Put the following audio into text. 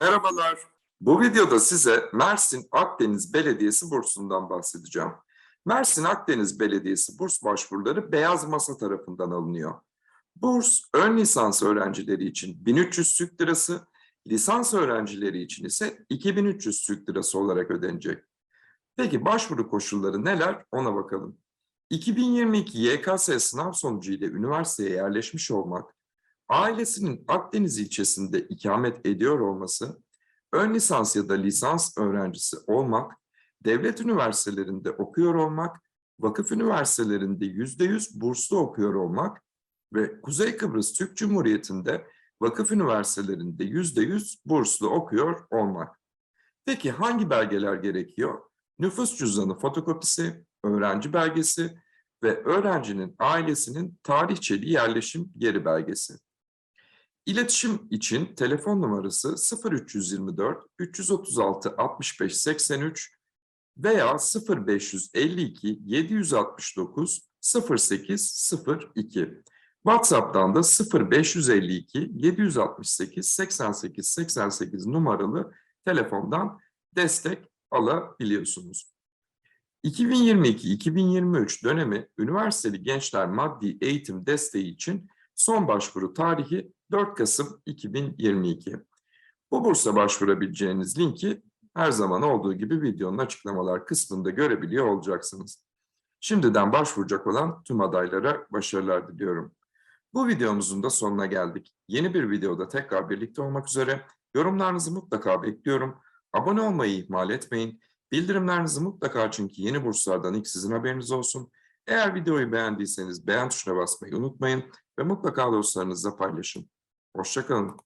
Merhabalar. Bu videoda size Mersin Akdeniz Belediyesi bursundan bahsedeceğim. Mersin Akdeniz Belediyesi burs başvuruları Beyaz Masa tarafından alınıyor. Burs ön lisans öğrencileri için 1300 Türk Lirası, lisans öğrencileri için ise 2300 Türk Lirası olarak ödenecek. Peki başvuru koşulları neler ona bakalım. 2022 YKS sınav sonucu ile üniversiteye yerleşmiş olmak, ailesinin Akdeniz ilçesinde ikamet ediyor olması, ön lisans ya da lisans öğrencisi olmak, devlet üniversitelerinde okuyor olmak, vakıf üniversitelerinde %100 burslu okuyor olmak ve Kuzey Kıbrıs Türk Cumhuriyeti'nde vakıf üniversitelerinde %100 burslu okuyor olmak. Peki hangi belgeler gerekiyor? Nüfus cüzdanı fotokopisi, öğrenci belgesi ve öğrencinin ailesinin tarihçeli yerleşim yeri belgesi. İletişim için telefon numarası 0324 336 65 83 veya 0552 769 08 02. WhatsApp'tan da 0552 768 88 88 numaralı telefondan destek alabiliyorsunuz. 2022-2023 dönemi üniversiteli gençler maddi eğitim desteği için son başvuru tarihi 4 Kasım 2022. Bu bursa başvurabileceğiniz linki her zaman olduğu gibi videonun açıklamalar kısmında görebiliyor olacaksınız. Şimdiden başvuracak olan tüm adaylara başarılar diliyorum. Bu videomuzun da sonuna geldik. Yeni bir videoda tekrar birlikte olmak üzere yorumlarınızı mutlaka bekliyorum. Abone olmayı ihmal etmeyin. Bildirimlerinizi mutlaka açın ki yeni burslardan ilk sizin haberiniz olsun. Eğer videoyu beğendiyseniz beğen tuşuna basmayı unutmayın ve mutlaka dostlarınızla paylaşın. Hoşçakalın.